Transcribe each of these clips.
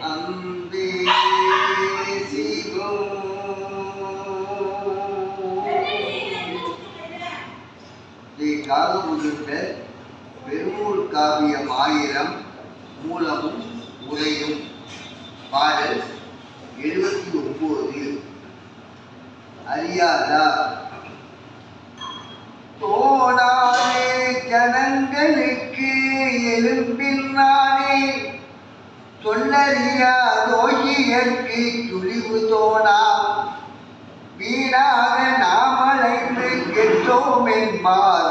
அன்பே சிவம் பெருமூல் காவியம் ஆயிரம் மூலமும் உரையும் பாடல் எழுபத்தி ஒன்பது அறியாதா தோணாதே ஜனங்களுக்கு எலும்பில் நானே சொல்லறியா தோஷியற்கு துளிவு தோணா வீணாக நாம் அழைந்து கெட்டோம் என்பார்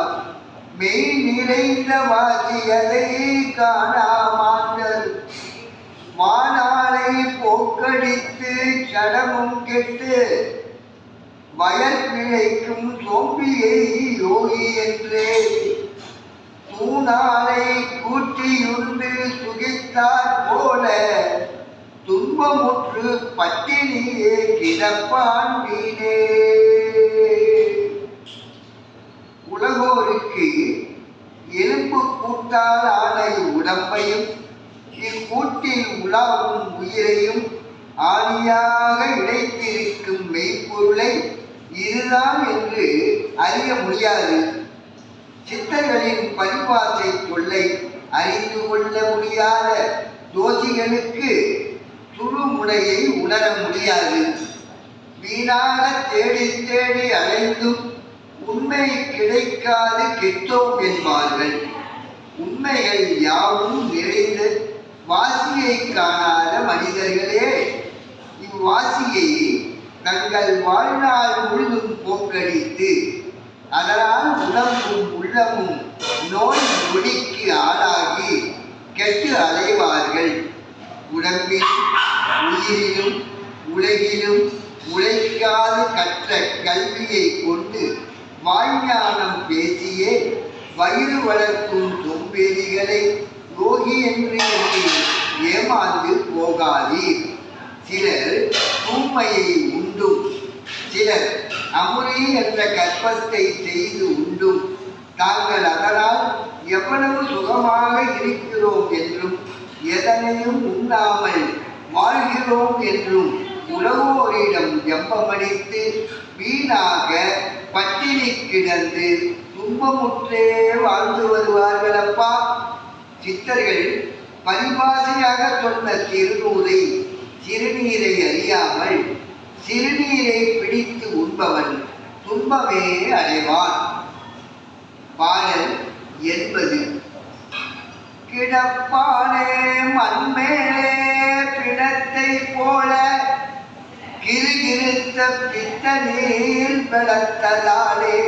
மெய் நிறைந்த வாசியதை காணாமாட்டல் மானாளை போக்கடித்து சடமும் கெட்டு வயல் நிலைக்கும் சோம்பியை யோகி என்றே மூணாலை கூற்றியுண்டு சுகித்தாற் போல துன்பமுற்று பட்டினியே கிடப்பான் வீணே. உலகோருக்கு எலும்பு கூட்டால் ஆன உடம்பையும் இக்கூட்டில் உலாவும் உயிரையும் ஆணியாக இணைத்திருக்கும் மெய்ப்பொருளை இதுதான் என்று அறிய முடியாது. சித்தர்களின் பரிபாசை தொல்லை அறிந்து கொள்ள முடியாத தோஷிகளுக்கு துருமுனையை உணர முடியாது. வீணாக தேடி தேடி அலைந்தும் உண்மை கிடைக்காது கெட்டோம் என்பார்கள். உண்மைகள் யாவும் நிறைந்து வாசியை காணாத மனிதர்களே. இவ்வாசியை தங்கள் வாழ்நாள் முழுதும் போக்கடித்து அதனால் உடம்பும் உள்ளமும் நோய் நொடிக்கு ஆளாகி கெட்டு அலைவார்கள். உடம்பில் உயிரிலும் உலகிலும் உழைக்காது கற்ற கல்வியை கொண்டு வாய்ஞானம் பேசியே வயிறு வளர்க்கும் தொம்பேதிகளை யோகி என்று ஏமாந்து போகாதீர். சிலர் தூய்மையை உண்டும் சிலர் அமுரி என்ற கற்பத்தை செய்து உண்டும். தாங்கள் அதனால் எவ்வளவு சுகமாக இருக்கிறோம் என்றும் எதனையும் உண்ணாமல் வாழ்கிறோம் என்றும் உலகோரிடம் ஜம்பமடித்து வீணாக பட்டினி கிடந்து துன்பமுற்றே வாழ்ந்து வருவார்களப்பா. சித்தர்கள் பரிபாசையாக சொன்ன திருநூலை சிறுநீரை அறியாமல் சிறுநீரை பிடித்து உண்பவன் துன்பமே அடைவான். பாடல் என்பது கிடப்பானே மண்மேலே பிணத்தை போல கிருகிருத்த பித்த நீர் பலத்ததாலே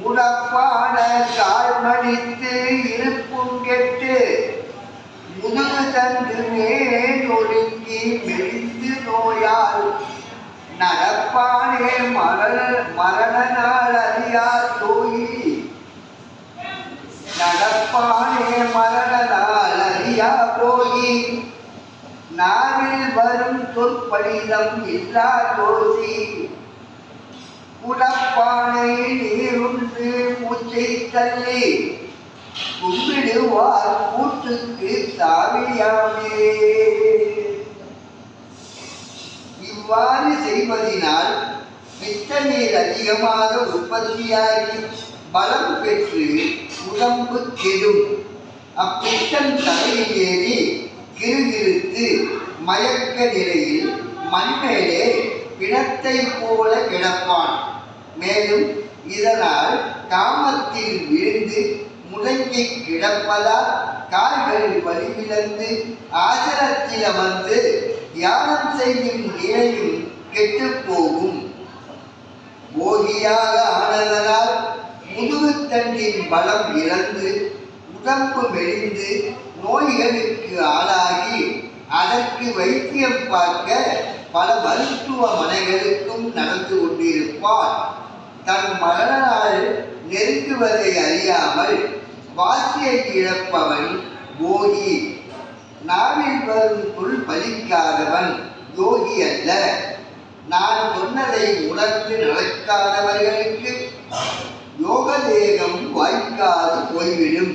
முடப்பான தாழ்மடித்து இருப்பும் கெட்டு முதுகு மேலொழுங்கி மெலிந்து நோயால் நடப்பானே மரண மரண நாள் அறியார் தோயி நடப்பானே மரண நாள் அறியா போயி நாவில் வரும் சொற்படிதம் இல்லா தோசி குடப்பானை நீருண்டு மூச்சை தள்ளி கும்பிடுவார் கூட்டுக்கு சாவியாமே இவ்வாறு செய்வதினால் பித்த நீர் அதிகமாக உற்பத்தியாகி பலம் பெற்று உடம்பு கெடும். அப்பித்தன் தலையில் ஏறி கிருகிருத்து மயக்க நிலையில் மண்மேலே பிணத்தை போல கிடப்பான். மேலும் இதனால் காமத்தில் விழுந்து முடங்கி கிடப்பதால் கால்கள் வலிவிழந்து ஆசனத்தில் அமர்ந்து தியானம் செய்யும் நிலையும் கெட்டுப் போகும். போகியாக ஆனதனால் முதுகுத்தண்டின் பலம் இழந்து உடம்பு மெலிந்து நோய்களுக்கு ஆளாகி அதற்கு வைத்தியம் பார்க்க பல மருத்துவமனைகளுக்கும் நடந்து கொண்டிருப்பார் தன் மரண நெருங்குவதை அறியாமல் வாசியை இழப்பவன் போகி நாவில் வரும் சொல் பலிக்காதவன் யோகி அல்ல. நான் சொன்னதை உணர்ந்து நடக்காதவர்களுக்கு யோக தேகம் வாய்க்காது போய்விடும்.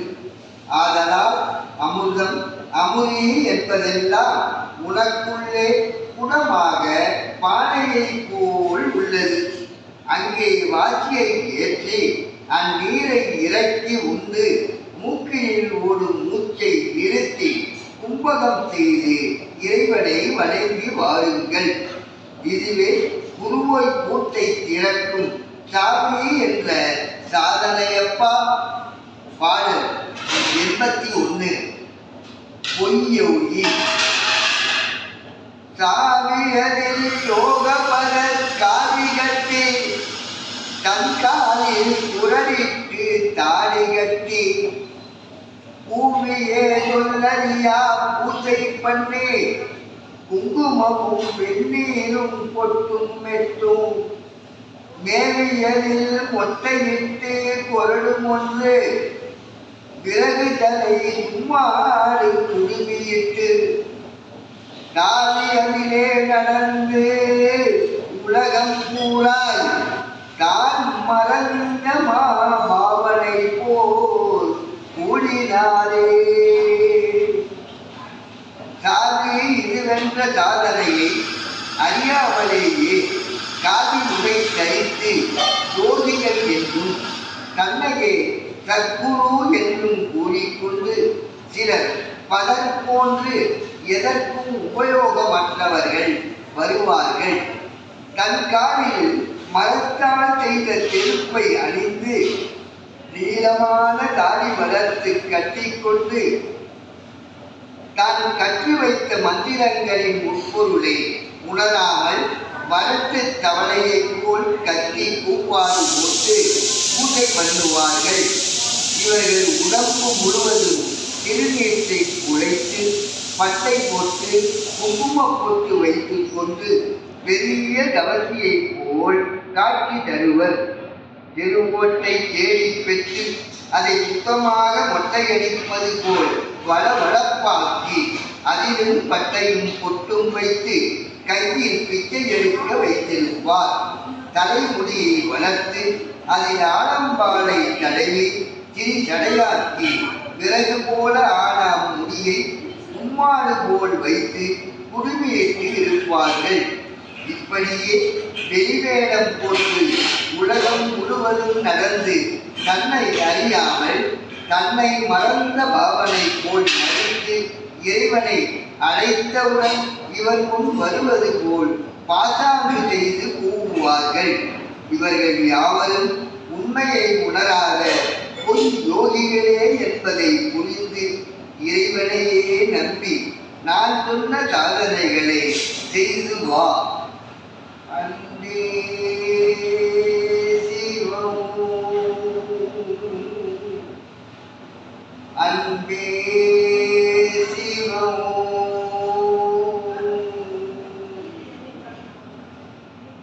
ஆதலால் அமுதம் அமுதி என்பதெல்லாம் உனக்குள்ளே குணமாக பானையை போல் உள்ளது. அங்கே வாக்கியை ஏற்றி அந்நீரை இறக்கி உண்டு. மூக்கினில் ஓடும் மூச்சை நிறுத்தி கும்பகம் செய்து இறைவனை வணங்கி வாருங்கள். இதுவே குருவோய் கூட்டை திறக்கும் சாமி என்ற சாதனையப்பா. பாடல் எண்பத்தி ஒன்று பொய்யொழி சாமியதில் யோக பல காவி கட்டி தன் காலில் குரலிட்டு தாடி கட்டி பூமியே சொல்லறியா? பூஜை பண்ணி குங்குமமும் வெந்நீரும் பொட்டும் மெட்டும் மேவியலில் மொட்டையிட்டு கொரடும் ஒன்று. விறகு தலை சும்மாறு குடுமியிட்டு தாலியதிலே நடந்து உலகம் பூரா தான் மறந்த மாபாவனை போல் கூடினாரே இதுவென்ற சாதனையை அறியாமலேயே காதி முறை தரித்து ஜோதிகள் என்றும் தன்னையே சத்குரு என்றும் கூறிக்கொண்டு சிலர் பலர் போன்று எதற்கும் உபயோகமற்றவர்கள் வருவார்கள். தன் காலில் மரத்தால் செய்த செருப்பை அணிந்து நீளமான தாடி வளர்த்து கட்டிக்கொண்டு தான் கற்று வைத்த மந்திரங்களின் உட்பொருளை உணராமல் வரட்டு தவளையை போல் கத்தி கூப்பாடு போட்டு பூஜை பண்ணுவார்கள். இவர்கள் உடம்பு முழுவதும் திருநீற்றை குழைத்து பட்டை போட்டு குங்கும போட்டு வைத்துக் கொண்டு பெரிய தவசியை போல் காட்சி தருவர். திருவோட்டை தேடி பெற்று அதை சுத்தமாக மொட்டையடிப்பது போல் வளவளப்பாக்கி அதிலும் பட்டையும் பொட்டும் வைத்து கையில் பிச்சை எடுக்க வைத்திருப்பார். தலைமுடியை வளர்த்து அதில் ஆடம்பாலை தடவி திரி தடையாக்கி விறகு போல ஆடாம் முடியை உம்மாடு போல் வைத்து குடுமியிட்டு இருப்பார்கள் இப்படியே வெளிவேடம் போட்டு உலகம் முழுவதும் நடந்து தன்னை அறியாமல் தன்னை மறந்த பாவனை போல் நடித்து இறைவனை அழைத்தவுடன் இவர் முன் வருவது போல் பாசாங்கு செய்து கூவுவார்கள். இவர்கள் யாவரும் உண்மையை உணராத பொய் யோகிகளே என்பதை புரிந்து இறைவனையே நம்பி நான் சொன்ன சாதனைகளை செய்து வா.